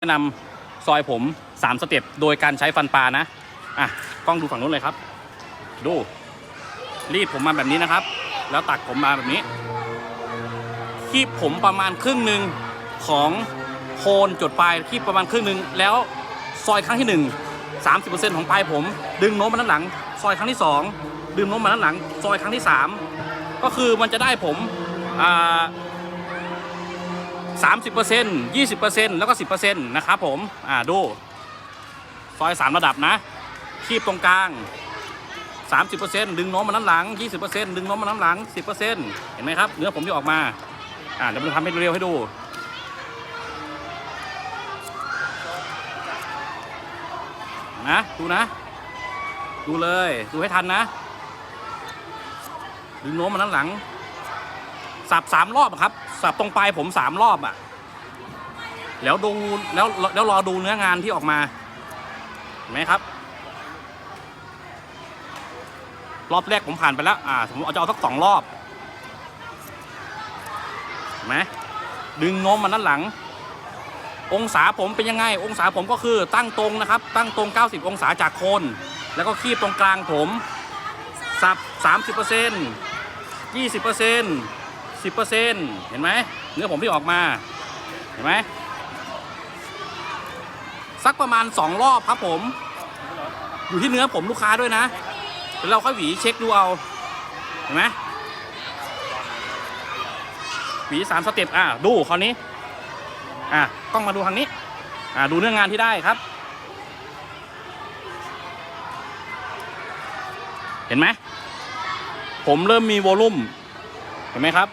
แนะนำซอยผม 3 สเต็ปโดยการใช้ฟันปลานะ อะ กล้องดูฝั่งนู้นเลยครับ ดู รีดผมมาแบบนี้นะครับ แล้วตักผมมาแบบนี้ คีบผมประมาณครึ่งหนึ่งของโคนจุดปลายคีบประมาณครึ่งหนึ่งแล้วซอยครั้งที่หนึ่ง30%ของปลายผม ดึงโน้มมาด้านหลัง ซอยครั้งที่สองดึงโน้มมาด้านหลัง ซอยครั้งที่สามก็คือมันจะได้ผมอ่า 30% 20%แล้วก็ 10%นะครับผมอ่าดูซอย 3 ระดับนะ คีบตรงกลาง 30%ดึงโน้มมาด้านหลัง 20%ดึงโน้มมาด้านหลัง 10%เห็นไหมครับ เนื้อผมที่ออกมาอ่าเดี๋ยวผมทำให้เร็วให้ดูนะดูนะ ดูเลย ดูให้ทันนะ ดึงโน้มมาด้านหลัง สับสามรอบครับ สับตรงปลายผมสามรอบอะ แล้วดูแล้วแล้วรอดูเนื้องานที่ออกมาเห็นไหมครับ รอบแรกผมผ่านไปแล้ว อ่าผมเอาจะเอาสักสองรอบเห็นไหมดึงโน้มมาด้านหลัง องศาผมเป็นยังไง องศาผมก็คือตั้งตรงนะครับ ตั้งตรง 90 องศาจากโคน แล้วก็คีบตรงกลางผมสับ30% 20% 10%เห็นไหมเนื้อผมที่ออกมาเห็นไหมสักประมาณ2รอบครับผม อยู่ที่เนื้อผมลูกค้าด้วยนะเดี๋ยวเราค่อยหวีเช็คดูเอาเห็นไหมหวีสามสเต็ปอะดูคราวนี้อะกล้องมาดูทางนี้อะดูเนื้องานที่ได้ครับ เห็นไหมผมเริ่มมีโวลุ่มเห็นไหมครับ